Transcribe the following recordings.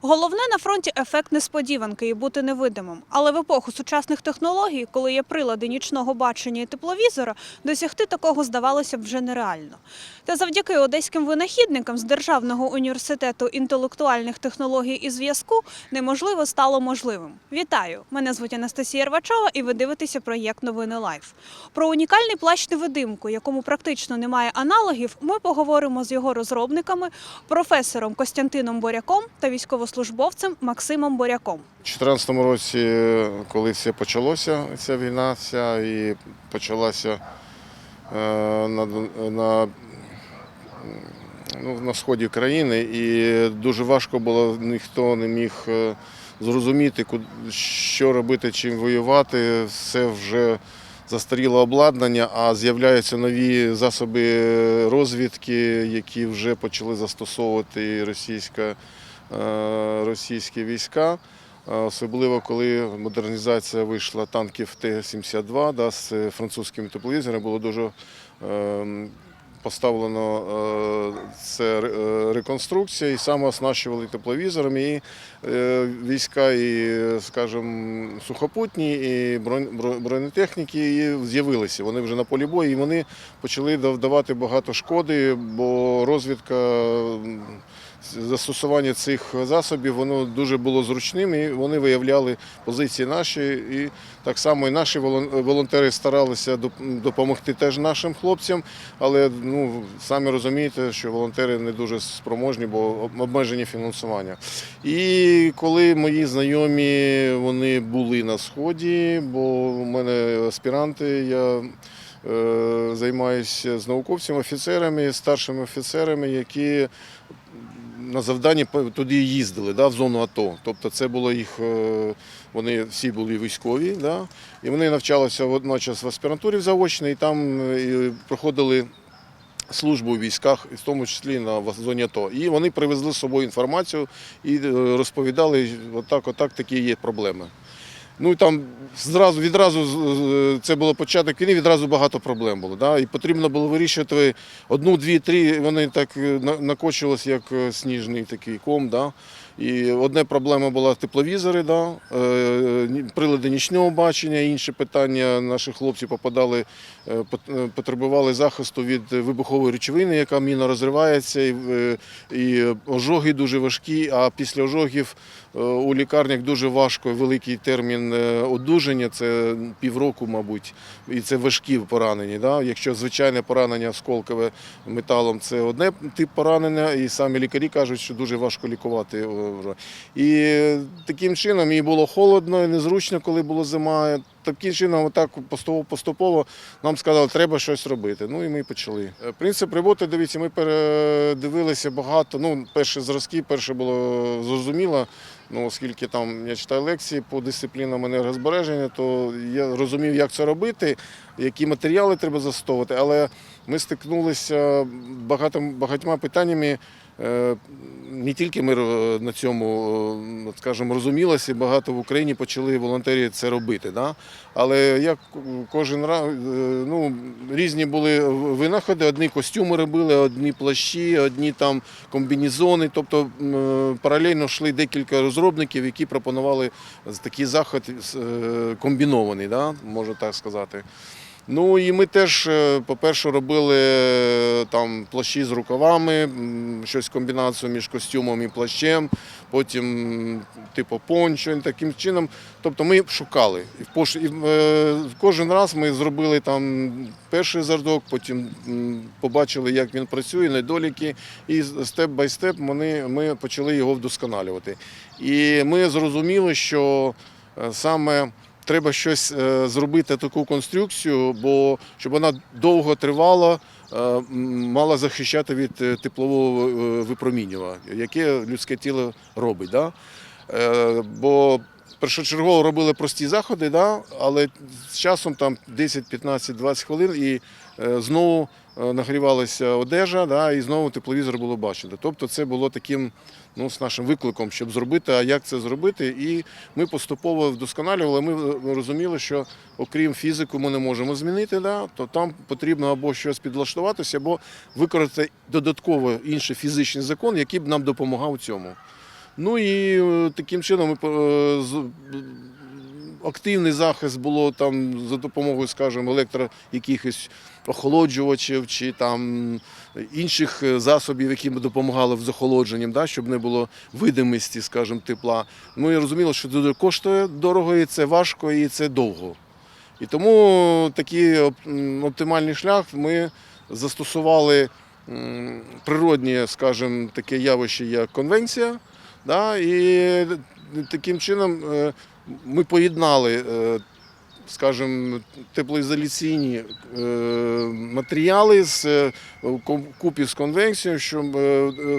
Головне на фронті ефект несподіванки і бути невидимим. Але в епоху сучасних технологій, коли є прилади нічного бачення і тепловізора, досягти такого здавалося б вже нереально. Та завдяки одеським винахідникам з Державного університету інтелектуальних технологій і зв'язку неможливо стало можливим. Вітаю! Мене звуть Анастасія Рвачова, і ви дивитеся проєкт Новини Лайф. Про унікальний плащ невидимку, якому практично немає аналогів, ми поговоримо з його розробниками, професором Костянтином Боряком та військовослужбовцем Максимом Боряком. У 2014 році, коли все почалося, ця війна вся, і почалася е, на, на, ну, на сході країни, і дуже важко було, ніхто не міг е, зрозуміти, що робити, чим воювати. Все вже застаріло обладнання, а з'являються нові засоби розвідки, які вже почали застосовувати російська, е, російські війська. Е, Особливо коли модернізація вийшла танків Т-72 да, з французькими тепловізорами, було дуже е, поставлено е, це е, реконструкція, і саме оснащували тепловізорами і е, війська, і, скажімо, сухопутні, і бронетехніки і з'явилися. Вони вже на полі бою, і вони почали дав- давати багато шкоди, бо розвідка. Застосування цих засобів воно дуже було зручним, і вони виявляли позиції наші. І так само і наші волонтери старалися допомогти теж нашим хлопцям, але ну самі розумієте, що волонтери не дуже спроможні, бо обмежені фінансування. І коли мої знайомі вони були на сході, бо у мене аспіранти, я е, займаюся з науковцями, офіцерами, старшими офіцерами, які на завдання туди їздили, да, в зону АТО. Тобто це було їх, е, вони всі були військові, да, і вони навчалися водночас в аспірантурі заочно, і там е, проходили службу у військах, в тому числі на зоні АТО. І вони привезли з собою інформацію і е, розповідали, отак, отак такі є проблеми. Ну там зразу відразу це було початок війни, відразу багато проблем було. Да? І потрібно було вирішувати одну, дві, три. Вони так е, накочувалися, як е, сніжний такий ком. Да? І одна проблема була тепловізори, да? е, прилади нічного бачення, інші питання наші хлопці попадали, пот- потребували захисту від вибухової речовини, яка міна розривається, і, і ожоги дуже важкі, а після ожогів У лікарнях дуже важко, великий термін одужання, це півроку, мабуть, і це важкі поранення. Да? Якщо звичайне поранення осколкове металом, це одне тип поранення, і самі лікарі кажуть, що дуже важко лікувати. е. І таким чином їй було холодно, і незручно, коли була зима. Таким чином, отак поступово, нам сказали, треба щось робити. Ну і ми почали. Е, Принцип роботи, дивіться, ми передивилися багато. Ну, перші зразки, перше було зрозуміло. Ну, оскільки там я читаю лекції по дисциплінам енергозбереження, то я розумів, як це робити, які матеріали треба застосовувати, але ми стикнулися багатьма питаннями. Е, Не тільки ми е, на цьому, е, скажімо, розумілося, багато в Україні почали волонтери це робити. Да? Але як кожен раз ну, різні були винаходи, одні костюми робили, одні плащі, одні там комбінезони. Тобто паралельно йшли декілька розробників, які пропонували такий заход комбінований, да? можна так сказати. Ну і ми теж, е, по-перше, робили е, там плащі з рукавами, щось комбінацію між костюмом і плащем, потім типу пончо, таким чином. Тобто ми шукали. І, е, кожен раз ми зробили там перший зардок, потім побачили, як він працює, недоліки, і степ бай степ ми почали його вдосконалювати. І ми зрозуміли, що саме треба щось е, зробити таку конструкцію, бо щоб вона довго тривала, е, мала захищати від е, теплового випромінювання, яке людське тіло робить. Да? Бо першочергово робили прості заходи, да? але з часом там 10, 15, 20 хвилин і е, знову е, нагрівалася одежа, да? і знову тепловізор було бачити. Тобто це було таким ну, з нашим викликом, щоб зробити, а як це зробити. І ми поступово вдосконалювали. Ми е, розуміли, що окрім фізику ми не можемо змінити, да? то там потрібно або щось підлаштуватися, або використати додатково інший фізичний закон, який б нам допомагав у цьому. Ну і е, таким чином е, з- активний захист було там за допомогою, скажімо, електро якихось охолоджувачів чи там інших е, засобів, які допомагали в захолодженні, да, щоб не було видимості, скажімо, тепла. Ну і розуміло, що це коштує дорого, і це важко, і це довго. І тому такий оптимальний шлях ми застосували м, природнє, скажімо, таке явище, як конвенція. Да, і таким чином е, ми поєднали, е, скажімо, теплоізоляційні е, матеріали з купі з конвенцією, щоб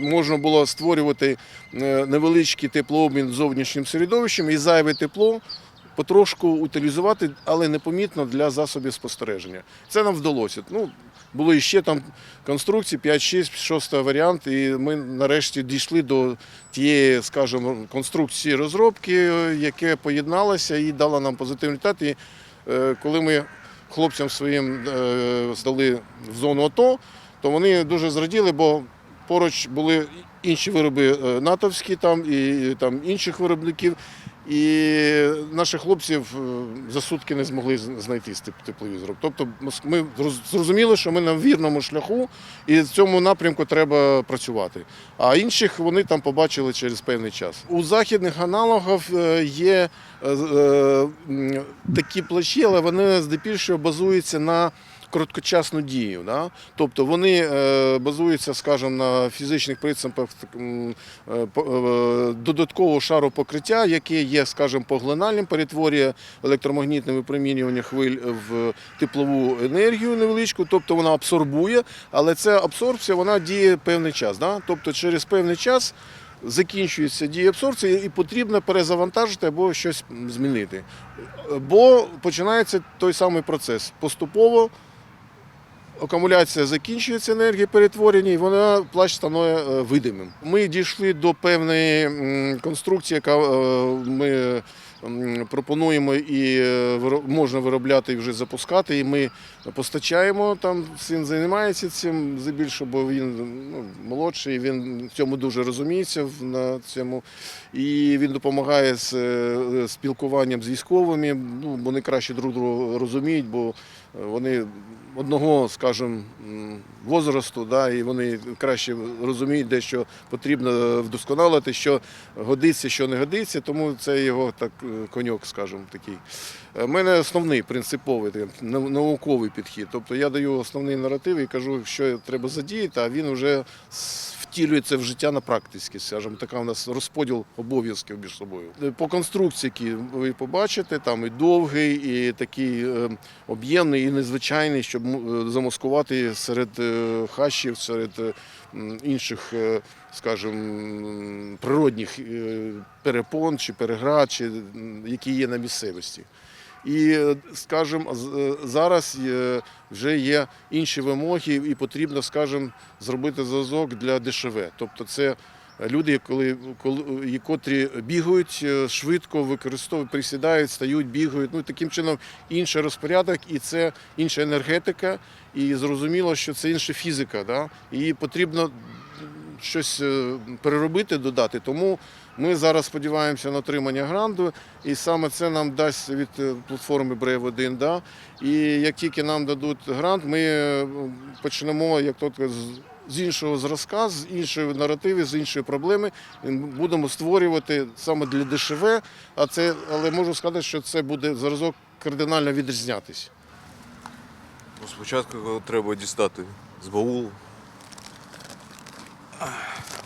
можна було створювати невеличкий теплообмін зовнішнім середовищем і зайве тепло потрошку утилізувати, але непомітно для засобів спостереження. Це нам вдалося. Ну, було іще там конструкції 5, 6, 6 варіант, і ми нарешті дійшли до тієї, скажімо, конструкції розробки, яке поєдналося і дало нам позитивний результат. І е, коли ми хлопцям своїм е, здали в зону АТО, то вони дуже зраділи, бо поруч були інші вироби е, натовські там і там інших виробників. І наших хлопців е, за сутки не змогли знайти тепловізором. Тобто ми зрозуміли, що ми на вірному шляху, і в цьому напрямку треба працювати. А інших вони там побачили через певний час. У західних аналогів е, є е, такі плащі, але вони здебільшого базуються на короткочасну дію. Да? Тобто вони е, базуються, скажімо, на фізичних принципах е, е, додаткового шару покриття, яке є, скажімо, поглинальним, перетворює електромагнітне випромінювання хвиль в теплову енергію невеличку, тобто вона абсорбує, але ця абсорбція вона діє певний час. Да? Тобто через певний час закінчується дія абсорбції і потрібно перезавантажити або щось змінити. Бо починається той самий процес. Поступово акумуляція закінчується енергії перетворення, і вона плащ становить е, видимим. Ми дійшли до певної конструкції, яка е, ми пропонуємо і е, можна виробляти і вже запускати. І ми постачаємо там. Син займається цим здебільшого, бо він ну, молодший, він в цьому дуже розуміється на цьому. І він допомагає з е, спілкуванням з військовими. Ну, вони краще друг друга розуміють, бо вони одного, скажімо, возрасту, да, і вони краще розуміють, де що потрібно вдосконалити, що годиться, що не годиться, тому це його так е, коньок, скажімо, такий. У мене основний принциповий науковий підхід. Тобто я даю основний наратив і кажу, що треба задіяти, а він вже втілюється в життя на практиці. Скажімо, така у нас розподіл обов'язків між собою. Е, По конструкції, які ви побачите, там і довгий, і такий е, об'ємний, і незвичайний, щоб е, замаскувати серед хащів, серед інших, скажімо, природних перепон чи переград, чи які є на місцевості. І, е, скажімо, е, зараз е, вже є інші вимоги, і потрібно, скажімо, зробити зв'язок для ДШВ. Тобто це люди, коли, коли, котрі бігають швидко, використовують, присідають, стають, бігають. Ну, таким чином інший розпорядок, і це інша енергетика, і зрозуміло, що це інша фізика. Да? І потрібно щось переробити, додати. Тому ми зараз сподіваємося на отримання гранту, і саме це нам дасть від е, платформи Brave 1. Да? І як тільки нам дадуть грант, ми е, почнемо як то з, іншого зразка, з іншої наративи, з іншої проблеми. Будемо створювати саме для ДШВ, а це, але можу сказати, що це буде зразок кардинально відрізнятися. Ну, Спочатку треба дістати з баулу.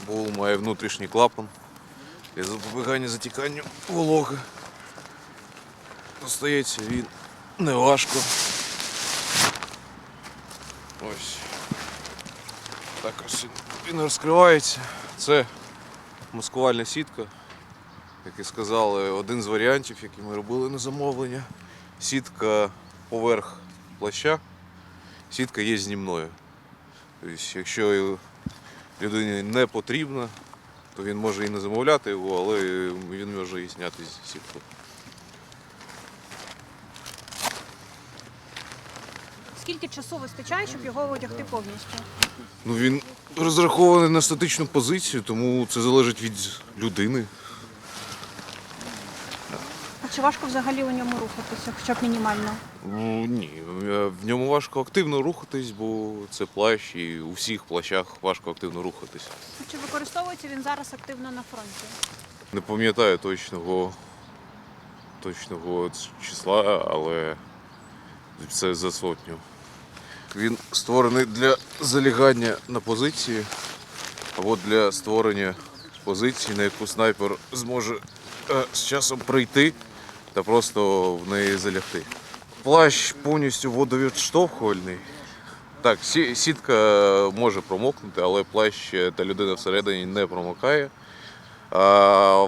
Баул має внутрішній клапан для запобігання затіканню вологи. Достається він неважко. Ось. Так ось він розкривається. Це маскувальна сітка. Як і сказали, один з варіантів, який ми робили на замовлення. Сітка поверх плаща сітка є знімною. Тобто, якщо людині не потрібно, то він може і не замовляти його, але він може і зняти з сітку. Скільки часу вистачає, щоб його одягти повністю? Ну він розрахований на статичну позицію, тому це залежить від людини. Чи важко взагалі у ньому рухатися, хоча б мінімально? Ну, ні, е, в ньому важко активно рухатись, бо це плащ, і у всіх плащах важко активно рухатись. Чи використовується він зараз активно на фронті? Не пам'ятаю точного, точного числа, але це за сотню. Він створений для залягання на позиції або для створення позиції, на яку снайпер зможе е, з часом прийти та просто в неї залягти. Плащ повністю водовідштовхувальний. Так, сітка може промокнути, але плащ та людина всередині не промокає.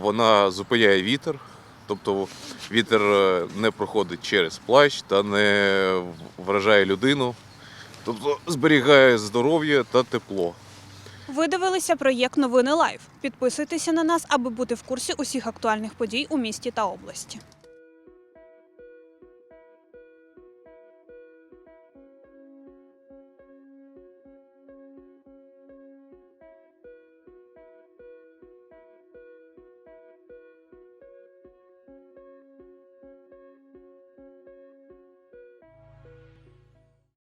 Вона зупиняє вітер, тобто вітер е, не проходить через плащ та не вражає людину, тобто зберігає здоров'я та тепло. Ви дивилися проєкт Новини Лайв. Підписуйтеся на нас, аби бути в курсі усіх актуальних подій у місті та області.